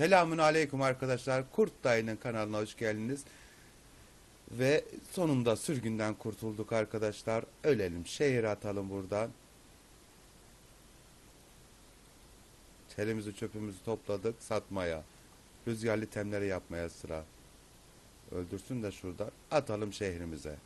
Selamun aleyküm arkadaşlar. Kurt Dayı'nın kanalına hoş geldiniz. Ve sonunda sürgünden kurtulduk arkadaşlar. Ölelim. Şehir atalım buradan. Çelimizi çöpümüzü topladık satmaya. Rüzgarlı temleri yapmaya sıra. Öldürsün de şuradan. Atalım şehrimize.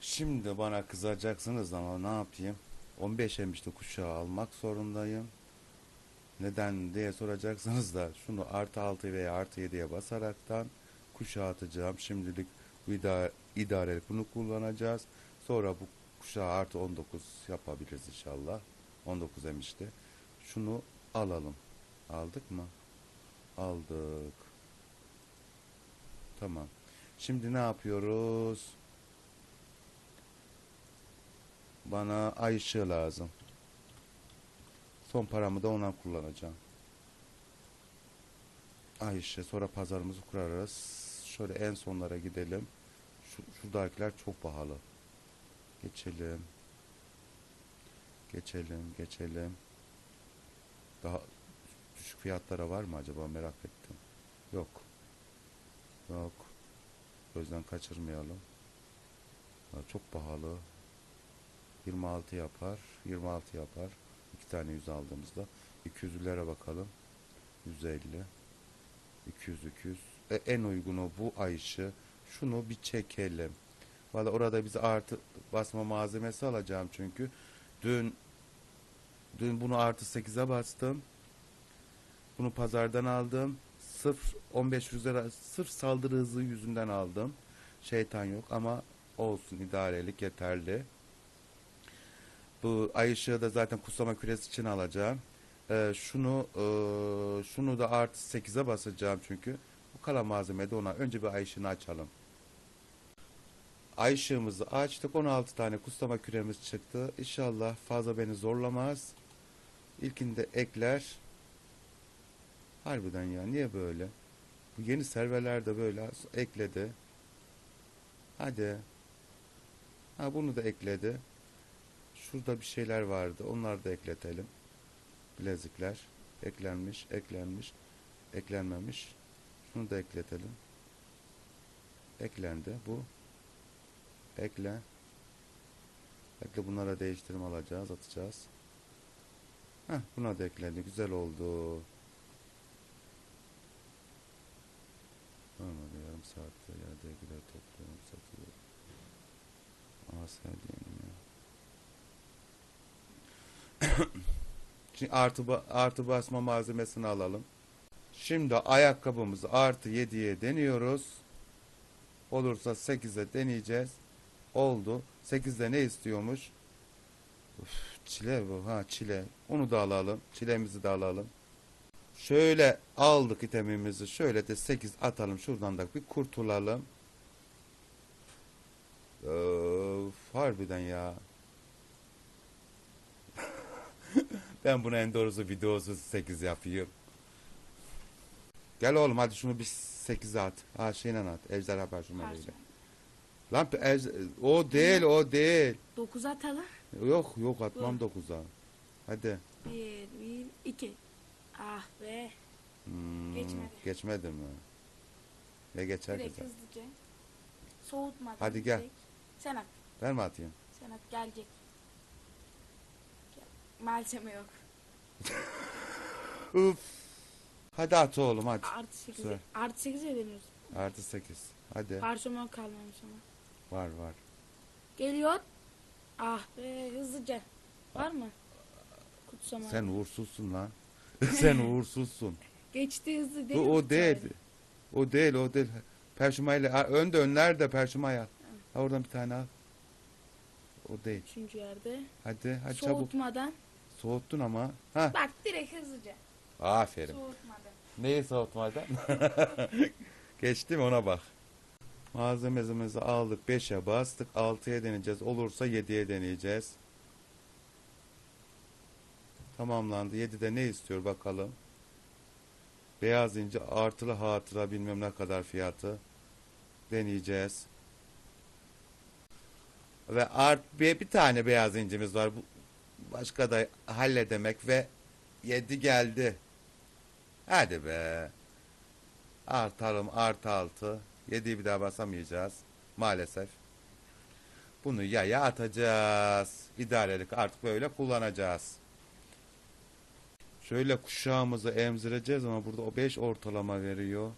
Şimdi bana kızacaksınız ama ne yapayım? 15 emişli kuşağı almak zorundayım. Neden diye soracaksınız da şunu artı 6 veya artı 7'ye basaraktan kuşağı atacağım. Şimdilik bu idare, bunu kullanacağız. Sonra bu kuşağı artı 19 yapabiliriz inşallah. 19 emişti. Şunu alalım. Aldık mı? Aldık. Tamam. Şimdi ne yapıyoruz? Bana ay ışığı lazım. Son paramı da ona kullanacağım. Ay işte sonra pazarımızı kurarız. Şöyle en sonlara gidelim. Şu, şuradakiler çok pahalı. Geçelim. Geçelim, geçelim. Daha düşük fiyatlara var mı acaba merak ettim. Yok. Yok. Gözden kaçırmayalım. Çok pahalı. 26 yapar. 26 yapar. İki tane yüz aldığımızda 200'lere bakalım. 150 200 200 e, en uygunu bu ayışı şunu bir çekelim. Valla orada bize artı basma malzemesi alacağım çünkü dün dün bunu artı 8'e bastım. Bunu pazardan aldım. Sırf 15 lira sırf saldırı hızı yüzünden aldım. Şeytan yok ama olsun idarelik yeterli. Bu ay ışığı da zaten kutlama küresi için alacağım. Ee, şunu e, şunu da artı 8'e basacağım çünkü. Bu kalan malzemeyi de ona önce bir ay ışığını açalım. Ay ışığımızı açtık. 16 tane kutlama küremiz çıktı. İnşallah fazla beni zorlamaz. İlkinde ekler. Harbiden ya niye böyle? Bu yeni serverler de böyle ekledi. Hadi. Ha bunu da ekledi. Şurada bir şeyler vardı. Onları da ekletelim. Bilezikler. Eklenmiş, eklenmiş, eklenmemiş. Şunu da ekletelim. Eklendi. Bu. Ekle. Ekle bunlara değiştirme alacağız, atacağız. Heh, buna da eklendi. Güzel oldu. Tamam yarım saatte yerde gider topluyorum satıyorum. Aa sevdiğim ya. Şimdi artı, artı basma malzemesini alalım. Şimdi ayakkabımızı artı 7'ye deniyoruz. Olursa 8'e deneyeceğiz. Oldu. 8'de ne istiyormuş? Uf, çile bu. Ha çile. Onu da alalım. Çilemizi de alalım. Şöyle aldık itemimizi. Şöyle de 8 atalım. Şuradan da bir kurtulalım. Öf, harbiden ya. Ben buna en doğrusu videosu 8 yapayım. Gel oğlum hadi şunu bir 8'e at. Ha şeyle at. Ejderha perşemeliyle. Lan ej- o değil o değil. 9 atalım. Yok yok atmam 9'a. Hadi. 1, 1, 2. Ah be. Hmm, Geçmedi. Geçmedi mi? Ne geçer Direkt kızım? hızlıca. Soğutmadan. Hadi gel. direkt. Sen at. Ben mi atayım? Sen at gelecek. Malzeme yok. Uf. Hadi at oğlum hadi. Artı 8. Söyle. Artı 8 edemiyoruz. Artı 8. Hadi. Parşömen kalmamış ama. Var var. Geliyor. Ah be hızlıca. Var mı? Kutsama. Sen uğursuzsun lan. Sen uğursuzsun. Geçti hızlı değil mi o kutsama? değil. O değil o değil. Perşumayla önde önlerde perşumaya. Ha oradan bir tane al. O değil. Üçüncü yerde. Hadi hadi çabuk. Soğutmadan. Soğuttun ama. Ha Bak direkt hızlıca. Aferin. Soğutmadı. Neyi soğutmadan? Geçti mi ona bak. Malzememizi aldık 5'e bastık 6'ya deneyeceğiz. Olursa 7'ye deneyeceğiz. Tamamlandı. 7'de ne istiyor bakalım. Beyaz ince artılı hatıra bilmem ne kadar fiyatı. Deneyeceğiz. Ve art bir, bir tane beyaz incimiz var. Başka da halledemek ve 7 geldi. Hadi be. Artalım artı altı. Yediği bir daha basamayacağız. Maalesef. Bunu yaya atacağız. İdarelik artık böyle kullanacağız. Şöyle kuşağımızı emzireceğiz ama burada o 5 ortalama veriyor.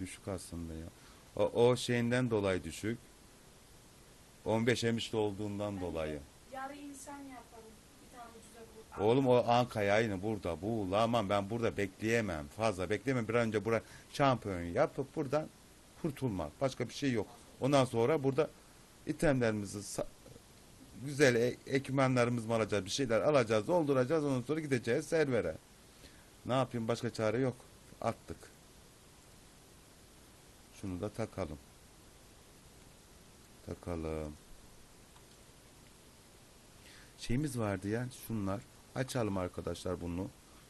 Düşük aslında ya. O, o şeyinden dolayı düşük. 15 emişli olduğundan dolayı. Yarı insan yapalım. Bir tane ucuza bu. Oğlum o Anka yayını burada bulamam ben burada bekleyemem fazla bekleyemem bir an önce bura şampiyon yapıp buradan kurtulmak başka bir şey yok. Ondan sonra burada itemlerimizi güzel e- ekipmanlarımız mı alacağız bir şeyler alacağız dolduracağız ondan sonra gideceğiz servere. Ne yapayım başka çare yok attık. Şunu da takalım. Takalım şeyimiz vardı ya şunlar. Açalım arkadaşlar bunu.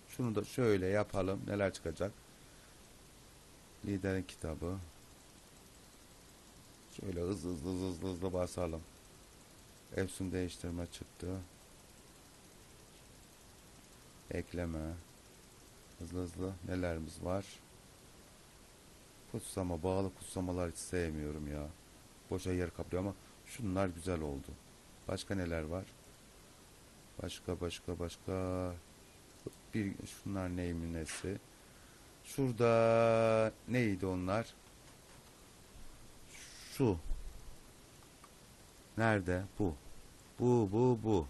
Şunu da şöyle yapalım. Neler çıkacak? Liderin kitabı. Şöyle hızlı hızlı hızlı hızlı, basalım. Efsun değiştirme çıktı. Ekleme. Hızlı hızlı nelerimiz var? Kutsama, bağlı kutsamalar hiç sevmiyorum ya. Boşa yer kaplıyor ama şunlar güzel oldu. Başka neler var? Başka başka başka bir şunlar neyimin nesi? Şurada neydi onlar? Şu. Nerede? Bu. Bu bu bu.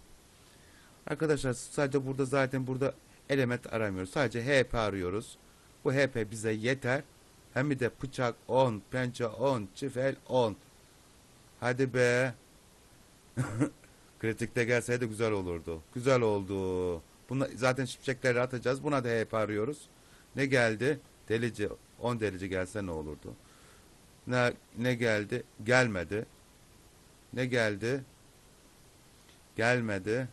Arkadaşlar sadece burada zaten burada element aramıyoruz. Sadece HP arıyoruz. Bu HP bize yeter. Hem bir de bıçak 10, pençe 10, çift el 10. Hadi be. Kritikte gelseydi güzel olurdu. Güzel oldu. Buna, zaten şimşekleri atacağız. Buna da hep arıyoruz. Ne geldi? Delici. 10 delici gelse ne olurdu? Ne, ne geldi? Gelmedi. Ne geldi? Gelmedi.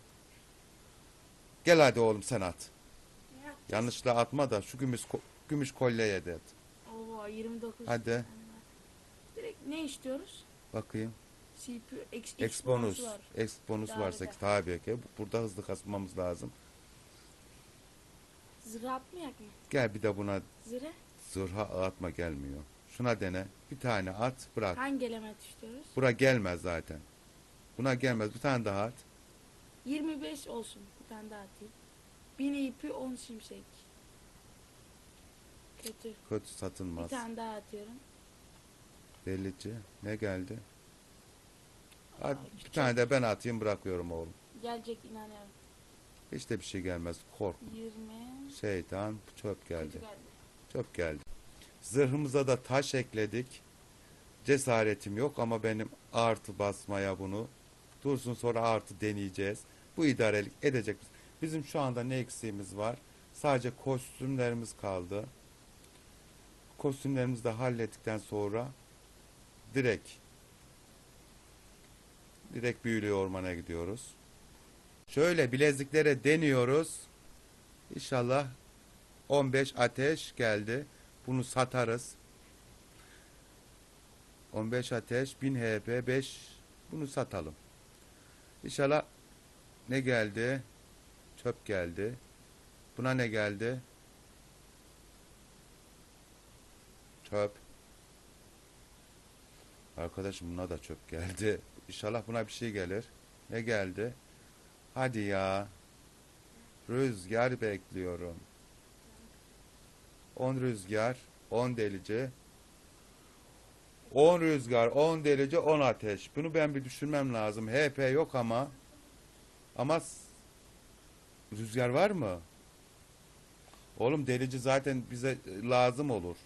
Gel hadi oğlum sen at. Yanlışla atma da şu gümüş, ko- gümüş kolyeye de at. Oo 29. Hadi. Direkt ne istiyoruz? Bakayım. CPU X, X bonus. var. X bonus Daha varsa öde. tabii ki. Burada hızlı kasmamız lazım. Zırh atmayak mı? Gel bir de buna Zırh. Zırha atma gelmiyor. Şuna dene. Bir tane at bırak. Hangi element istiyoruz? Bura gelmez zaten. Buna gelmez. Bir tane daha at. 25 olsun. Bir tane daha atayım. 1000 IP 10 şimşek. Kötü. Kötü Bir satılmaz. tane daha atıyorum. Delici. Ne geldi? Bir tane de ben atayım bırakıyorum oğlum. Gelecek inanıyorum. Hiç de bir şey gelmez. Kork. 20. Şeytan çöp geldi. Geldi. Çöp geldi. Zırhımıza da taş ekledik. Cesaretim yok ama benim artı basmaya bunu. Dursun sonra artı deneyeceğiz. Bu idarelik edecek. Bizim şu anda ne eksiğimiz var? Sadece kostümlerimiz kaldı. Kostümlerimizi de hallettikten sonra direkt direkt büyülü ormana gidiyoruz. Şöyle bilezliklere deniyoruz. İnşallah 15 ateş geldi. Bunu satarız. 15 ateş, 1000 HP, 5 bunu satalım. İnşallah ne geldi? Çöp geldi. Buna ne geldi? Çöp. Arkadaşım buna da çöp geldi. İnşallah buna bir şey gelir. Ne geldi? Hadi ya. Rüzgar bekliyorum. 10 rüzgar, 10 delici. 10 rüzgar, 10 delici, 10 ateş. Bunu ben bir düşünmem lazım. HP yok ama. Ama rüzgar var mı? Oğlum delici zaten bize e, lazım olur.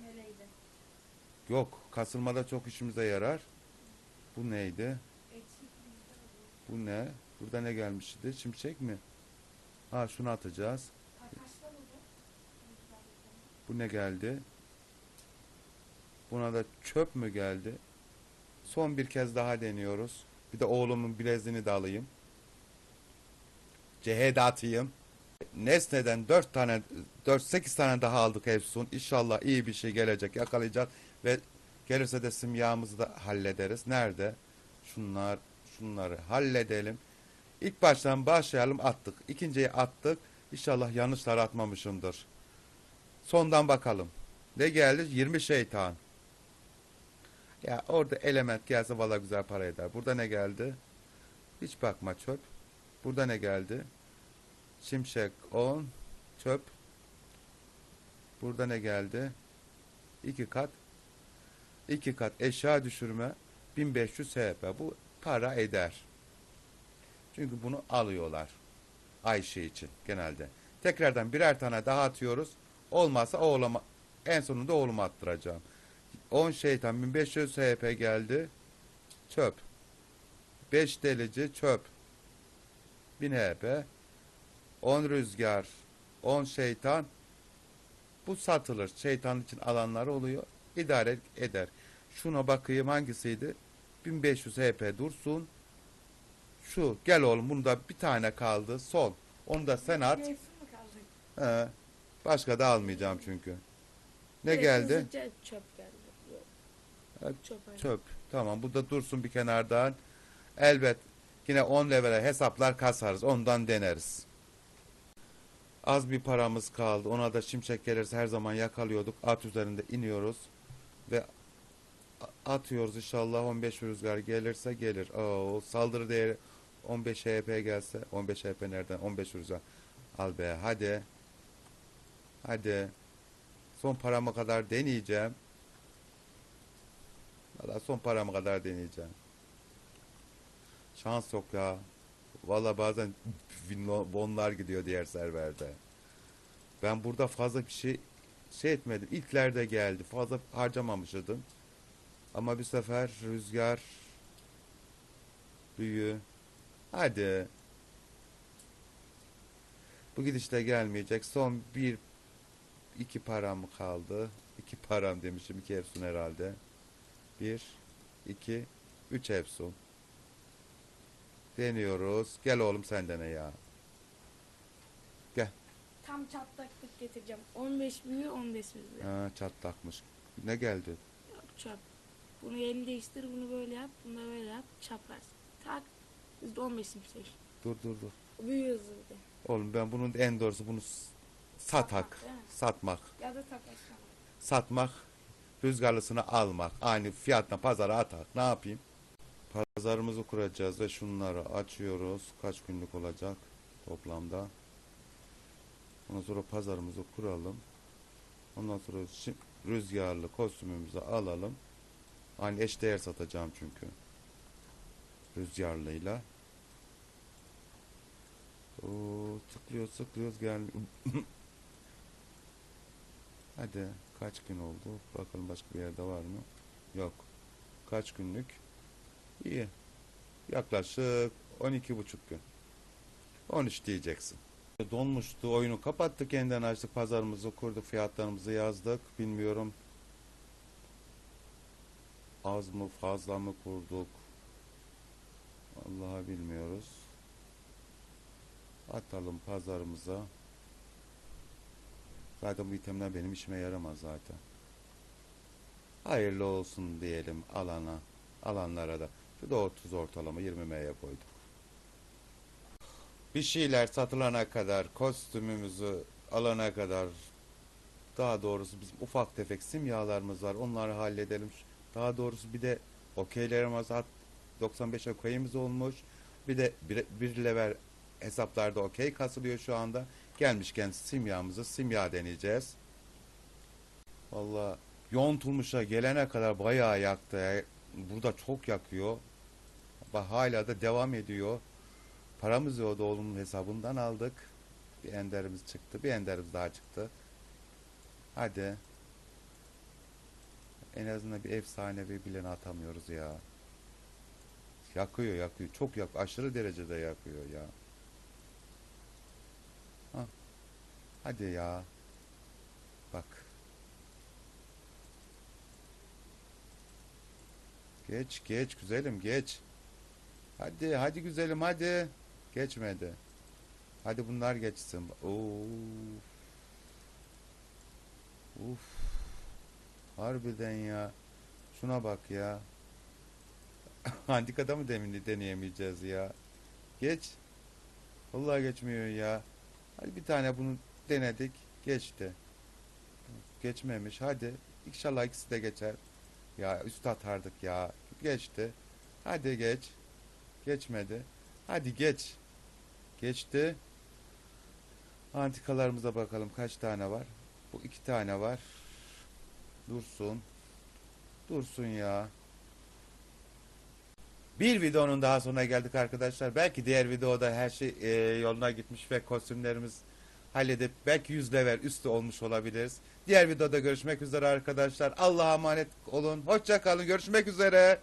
Nereydi? Yok, kasılmada çok işimize yarar. Bu neydi? Bu ne? Burada ne gelmişti? Şimşek mi? Ha şunu atacağız. Bu ne geldi? Buna da çöp mü geldi? Son bir kez daha deniyoruz. Bir de oğlumun bileziğini de alayım. Cehe atayım. Nesne'den 4 tane 4 8 tane daha aldık Efsun. İnşallah iyi bir şey gelecek. Yakalayacağız ve gelirse de simyamızı da hallederiz. Nerede? Şunlar şunları halledelim. İlk baştan başlayalım attık. İkinciyi attık. İnşallah yanlışlar atmamışımdır. Sondan bakalım. Ne geldi? 20 şeytan. Ya orada element gelse valla güzel para eder. Burada ne geldi? Hiç bakma çöp. Burada ne geldi? Şimşek 10 çöp. Burada ne geldi? 2 kat. 2 kat eşya düşürme 1500 HP. Bu para eder. Çünkü bunu alıyorlar. Ayşe için genelde. Tekrardan birer tane daha atıyoruz. Olmazsa oğluma en sonunda oğluma attıracağım. 10 şeytan 1500 HP geldi. Çöp. 5 delici çöp. 1000 HP. 10 rüzgar. 10 şeytan. Bu satılır. Şeytan için alanlar oluyor. İdare eder. Şuna bakayım hangisiydi? 1500 HP dursun. Şu gel oğlum bunda bir tane kaldı. Son. Onu da sen at. He. Başka da almayacağım çünkü. Ne geldi? Çöp geldi. Yok. Çöp. Çöp. Tamam bu da dursun bir kenardan. Elbet yine 10 levele hesaplar kasarız. Ondan deneriz. Az bir paramız kaldı. Ona da şimşek gelirse her zaman yakalıyorduk. At üzerinde iniyoruz. Ve atıyoruz inşallah 15 rüzgar gelirse gelir. Oo, saldırı değeri 15 HP gelse. 15 HP nereden? 15 rüzgar. Al be hadi. Hadi. Son parama kadar deneyeceğim. Valla son paramı kadar deneyeceğim. Şans yok ya. Valla bazen bonlar gidiyor diğer serverde. Ben burada fazla bir şey şey etmedim. İlklerde geldi. Fazla harcamamışydım. Ama bir sefer rüzgar büyü. Hadi. Bu gidişte gelmeyecek. Son bir iki param kaldı? İki param demişim. iki Efsun herhalde. Bir, iki, üç Efsun. Deniyoruz. Gel oğlum sen dene ya. Tam çatlaklık getireceğim. 15 büyü 15 büyü. Ha, çatlakmış. Ne geldi? Yok çöp. Bunu yerini değiştir bunu böyle yap. Bunu da böyle yap. Çaprarsın. Tak. Bizde 15 simsek. Dur dur dur. Büyü hızlı bir de. Oğlum ben bunun en doğrusu bunu s- satak. Satmak, değil mi? Satmak. Ya da takasın. Satmak. Rüzgarlısını almak. Aynı fiyatla pazara atak. Ne yapayım? Pazarımızı kuracağız ve şunları açıyoruz. Kaç günlük olacak toplamda? Ondan sonra pazarımızı kuralım. Ondan sonra şi- rüzgarlı kostümümüzü alalım. Aynı eşdeğer satacağım çünkü. Rüzgarlıyla. Oo, tıklıyoruz tıklıyoruz gelmiyor. Hadi kaç gün oldu? Bakalım başka bir yerde var mı? Yok. Kaç günlük? İyi. Yaklaşık 12 buçuk gün. 13 diyeceksin. Donmuştu. Oyunu kapattık. Yeniden açtık. Pazarımızı kurduk. Fiyatlarımızı yazdık. Bilmiyorum. Az mı fazla mı kurduk? Allah'a bilmiyoruz. Atalım pazarımıza. Zaten bu itemler benim işime yaramaz zaten. Hayırlı olsun diyelim alana, alanlara da. Şu da 30 ortalama 20 M'ye koyduk. Bir şeyler satılana kadar, kostümümüzü alana kadar, daha doğrusu bizim ufak tefek simyalarımız var. Onları halledelim. Daha doğrusu bir de okeylerimiz at 95 okeyimiz olmuş. Bir de bir, bir level hesaplarda okey kasılıyor şu anda. Gelmişken simyamızı simya deneyeceğiz. Valla yontulmuşa gelene kadar bayağı yaktı. ya. Burada çok yakıyor. Bak hala da devam ediyor. Paramız yoktu oğlumun hesabından aldık. Bir enderimiz çıktı. Bir enderimiz daha çıktı. Hadi. En azından bir efsanevi bileni atamıyoruz ya. Yakıyor yakıyor. Çok yak. Aşırı derecede yakıyor ya. Hadi ya. Bak. Geç geç güzelim geç. Hadi hadi güzelim hadi. Geçmedi. Hadi bunlar geçsin. Oo. Uf. Harbiden ya. Şuna bak ya. Antikada mı demin deneyemeyeceğiz ya? Geç. Vallahi geçmiyor ya. Hadi bir tane bunu denedik. Geçti. Geçmemiş. Hadi. İnşallah ikisi de geçer. Ya üst atardık ya. Geçti. Hadi geç. Geçmedi. Hadi geç. Geçti. Antikalarımıza bakalım kaç tane var. Bu iki tane var. Dursun. Dursun ya. Bir videonun daha sonuna geldik arkadaşlar. Belki diğer videoda her şey e, yoluna gitmiş ve kostümlerimiz halledip belki 100 level üstü olmuş olabiliriz. Diğer videoda görüşmek üzere arkadaşlar. Allah'a emanet olun. Hoşça kalın. Görüşmek üzere.